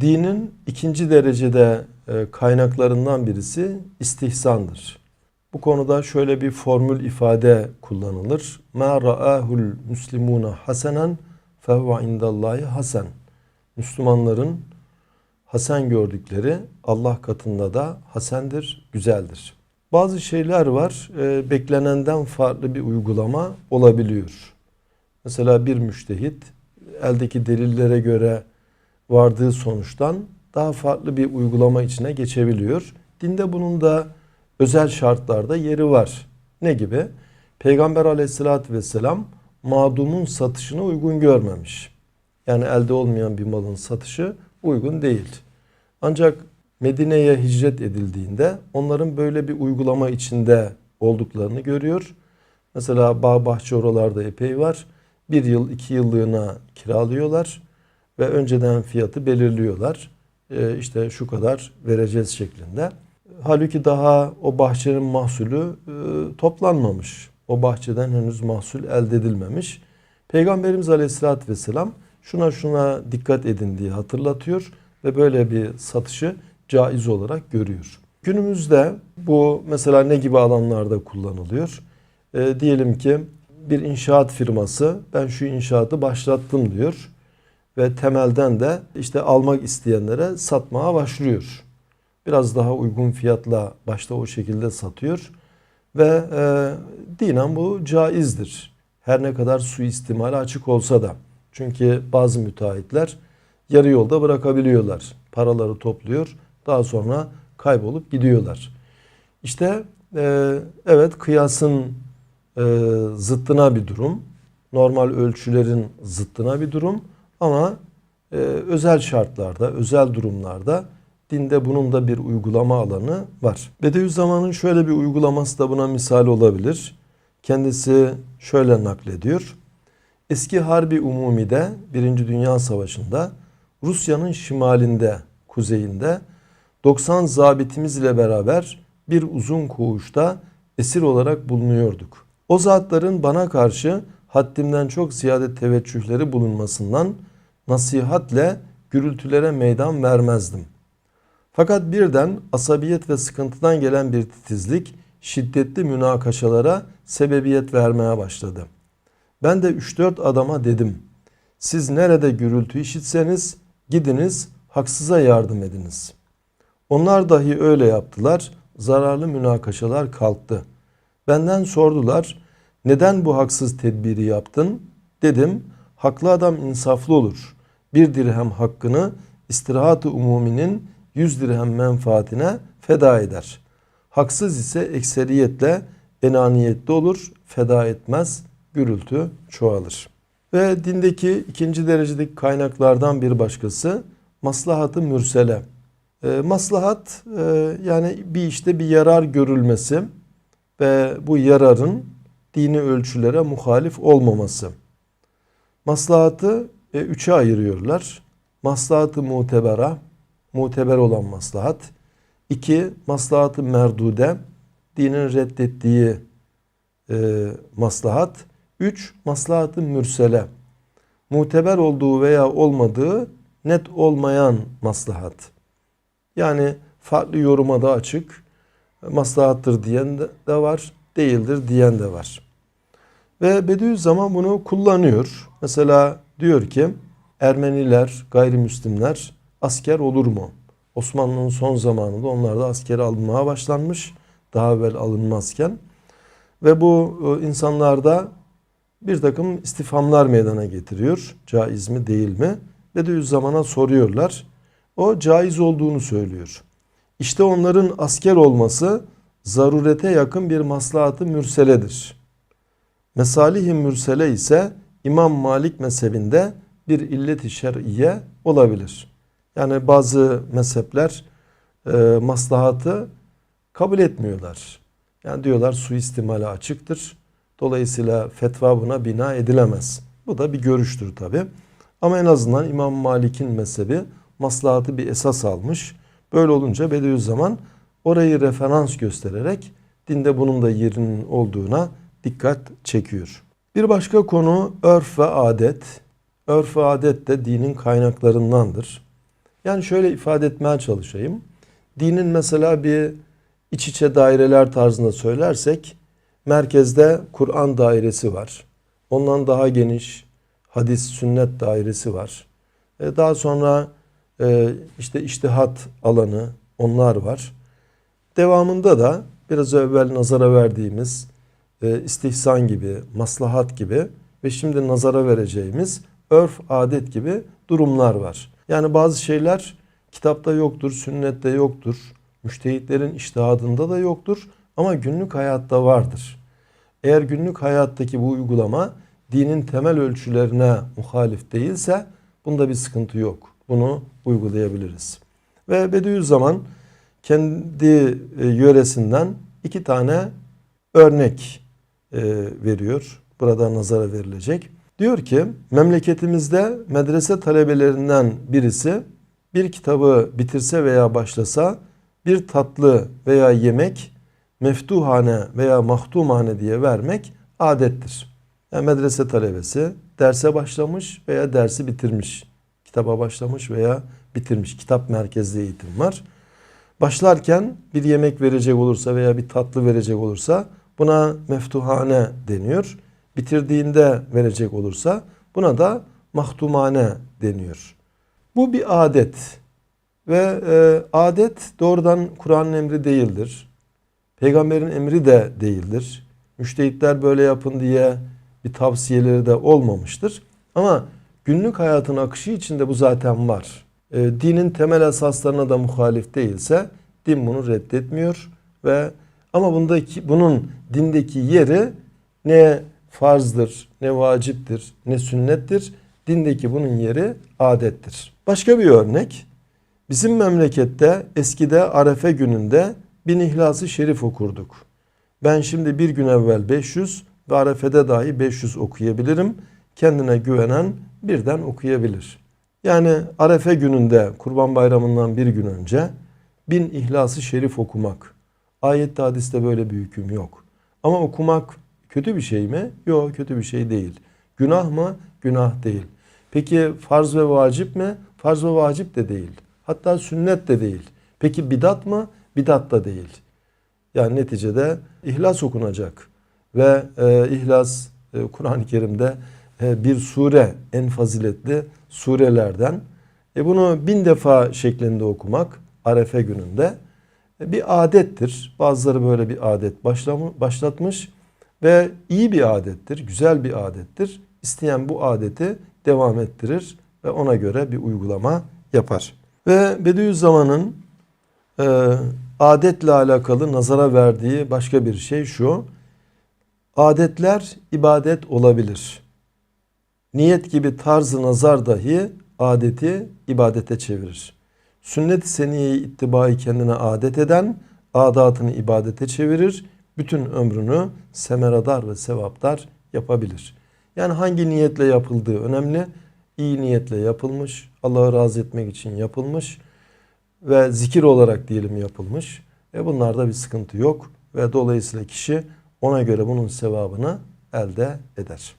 Dinin ikinci derecede e, kaynaklarından birisi istihsandır. Bu konuda şöyle bir formül ifade kullanılır. Ma ra'ahul muslimuna hasenen fehuve indallahi hasen. Müslümanların hasen gördükleri Allah katında da hasendir, güzeldir. Bazı şeyler var, e, beklenenden farklı bir uygulama olabiliyor. Mesela bir müştehit eldeki delillere göre vardığı sonuçtan daha farklı bir uygulama içine geçebiliyor. Dinde bunun da özel şartlarda yeri var. Ne gibi? Peygamber aleyhissalatü vesselam mağdumun satışını uygun görmemiş. Yani elde olmayan bir malın satışı uygun değil. Ancak Medine'ye hicret edildiğinde onların böyle bir uygulama içinde olduklarını görüyor. Mesela bağ bahçe oralarda epey var. Bir yıl iki yıllığına kiralıyorlar ve önceden fiyatı belirliyorlar. Ee, işte şu kadar vereceğiz şeklinde. Halbuki daha o bahçenin mahsulü e, toplanmamış. O bahçeden henüz mahsul elde edilmemiş. Peygamberimiz Aleyhisselatü Vesselam şuna şuna dikkat edin diye hatırlatıyor ve böyle bir satışı caiz olarak görüyor. Günümüzde bu mesela ne gibi alanlarda kullanılıyor? E, diyelim ki bir inşaat firması ben şu inşaatı başlattım diyor ve temelden de işte almak isteyenlere satmaya başlıyor. Biraz daha uygun fiyatla başta o şekilde satıyor ve e, dinen bu caizdir. Her ne kadar suistimale açık olsa da. Çünkü bazı müteahhitler yarı yolda bırakabiliyorlar. Paraları topluyor. Daha sonra kaybolup gidiyorlar. İşte e, evet kıyasın e, zıttına bir durum. Normal ölçülerin zıttına bir durum. Ama e, özel şartlarda, özel durumlarda dinde bunun da bir uygulama alanı var. Bediüzzaman'ın şöyle bir uygulaması da buna misal olabilir. Kendisi şöyle naklediyor. Eski Harbi Umumi'de Birinci Dünya Savaşı'nda Rusya'nın şimalinde, kuzeyinde 90 zabitimiz ile beraber bir uzun koğuşta esir olarak bulunuyorduk. O zatların bana karşı haddimden çok ziyade teveccühleri bulunmasından nasihatle gürültülere meydan vermezdim. Fakat birden asabiyet ve sıkıntıdan gelen bir titizlik şiddetli münakaşalara sebebiyet vermeye başladı. Ben de 3-4 adama dedim. Siz nerede gürültü işitseniz gidiniz haksıza yardım ediniz. Onlar dahi öyle yaptılar. Zararlı münakaşalar kalktı. Benden sordular. Neden bu haksız tedbiri yaptın? Dedim. Haklı adam insaflı olur. Bir dirhem hakkını istirahat-ı umuminin yüz dirhem menfaatine feda eder. Haksız ise ekseriyetle enaniyetli olur, feda etmez, gürültü çoğalır. Ve dindeki ikinci derecedeki kaynaklardan bir başkası maslahatı mürsele. E, maslahat e, yani bir işte bir yarar görülmesi ve bu yararın dini ölçülere muhalif olmaması. Maslahatı e, üçe ayırıyorlar. Maslahatı mutebera, muteber olan maslahat. İki, maslahatı merdude, dinin reddettiği e, maslahat. Üç, maslahatı mürsele, muteber olduğu veya olmadığı net olmayan maslahat. Yani farklı yoruma da açık. Maslahattır diyen de var, değildir diyen de var. Ve Bediüzzaman bunu kullanıyor. Mesela diyor ki Ermeniler, gayrimüslimler asker olur mu? Osmanlı'nın son zamanında onlar da askere alınmaya başlanmış. Daha evvel alınmazken. Ve bu e, insanlarda bir takım istifamlar meydana getiriyor. Caiz mi değil mi? Bediüzzaman'a soruyorlar. O caiz olduğunu söylüyor. İşte onların asker olması zarurete yakın bir maslahatı mürseledir. Mesalih-i mürsele ise İmam Malik mezhebinde bir illet-i şer'iye olabilir. Yani bazı mezhepler e, maslahatı kabul etmiyorlar. Yani diyorlar suistimale açıktır. Dolayısıyla fetva buna bina edilemez. Bu da bir görüştür tabi. Ama en azından İmam Malik'in mezhebi maslahatı bir esas almış. Böyle olunca Bediüzzaman orayı referans göstererek dinde bunun da yerinin olduğuna dikkat çekiyor. Bir başka konu örf ve adet. Örf ve adet de dinin kaynaklarındandır. Yani şöyle ifade etmeye çalışayım. Dinin mesela bir iç içe daireler tarzında söylersek merkezde Kur'an dairesi var. Ondan daha geniş hadis, sünnet dairesi var. E, Daha sonra e, işte iştihat alanı onlar var. Devamında da biraz evvel nazara verdiğimiz e, istihsan gibi, maslahat gibi ve şimdi nazara vereceğimiz örf, adet gibi durumlar var. Yani bazı şeyler kitapta yoktur, sünnette yoktur, müştehitlerin iştihadında da yoktur ama günlük hayatta vardır. Eğer günlük hayattaki bu uygulama dinin temel ölçülerine muhalif değilse bunda bir sıkıntı yok. Bunu uygulayabiliriz. Ve Bediüzzaman kendi e, yöresinden iki tane örnek veriyor. Burada nazara verilecek. Diyor ki memleketimizde medrese talebelerinden birisi bir kitabı bitirse veya başlasa bir tatlı veya yemek meftuhane veya mahtumhane diye vermek adettir. Yani medrese talebesi derse başlamış veya dersi bitirmiş. Kitaba başlamış veya bitirmiş. Kitap merkezli eğitim var. Başlarken bir yemek verecek olursa veya bir tatlı verecek olursa buna meftuhane deniyor. Bitirdiğinde verecek olursa buna da mahtumane deniyor. Bu bir adet ve e, adet doğrudan Kur'an'ın emri değildir. Peygamberin emri de değildir. Müştehitler böyle yapın diye bir tavsiyeleri de olmamıştır. Ama günlük hayatın akışı içinde bu zaten var. E, dinin temel esaslarına da muhalif değilse din bunu reddetmiyor ve ama bundaki bunun dindeki yeri ne farzdır, ne vaciptir, ne sünnettir. Dindeki bunun yeri adettir. Başka bir örnek. Bizim memlekette eskide Arefe gününde bin İhlas-ı Şerif okurduk. Ben şimdi bir gün evvel 500 ve Arefe'de dahi 500 okuyabilirim. Kendine güvenen birden okuyabilir. Yani Arefe gününde Kurban Bayramı'ndan bir gün önce bin İhlas-ı Şerif okumak. Ayette hadiste böyle bir hüküm yok. Ama okumak kötü bir şey mi? Yok kötü bir şey değil. Günah mı? Günah değil. Peki farz ve vacip mi? Farz ve vacip de değil. Hatta sünnet de değil. Peki bidat mı? Bidat da değil. Yani neticede ihlas okunacak. Ve e, ihlas e, Kur'an-ı Kerim'de e, bir sure en faziletli surelerden. E, bunu bin defa şeklinde okumak Arefe gününde bir adettir. Bazıları böyle bir adet başlatmış ve iyi bir adettir, güzel bir adettir. İsteyen bu adeti devam ettirir ve ona göre bir uygulama yapar. Ve Bediüzzaman'ın e, adetle alakalı nazara verdiği başka bir şey şu. Adetler ibadet olabilir. Niyet gibi tarzı nazar dahi adeti ibadete çevirir. Sünnet-i seniyeyi ittibayı kendine adet eden adatını ibadete çevirir. Bütün ömrünü semeradar ve sevaptar yapabilir. Yani hangi niyetle yapıldığı önemli. İyi niyetle yapılmış, Allah'ı razı etmek için yapılmış ve zikir olarak diyelim yapılmış. E bunlarda bir sıkıntı yok ve dolayısıyla kişi ona göre bunun sevabını elde eder.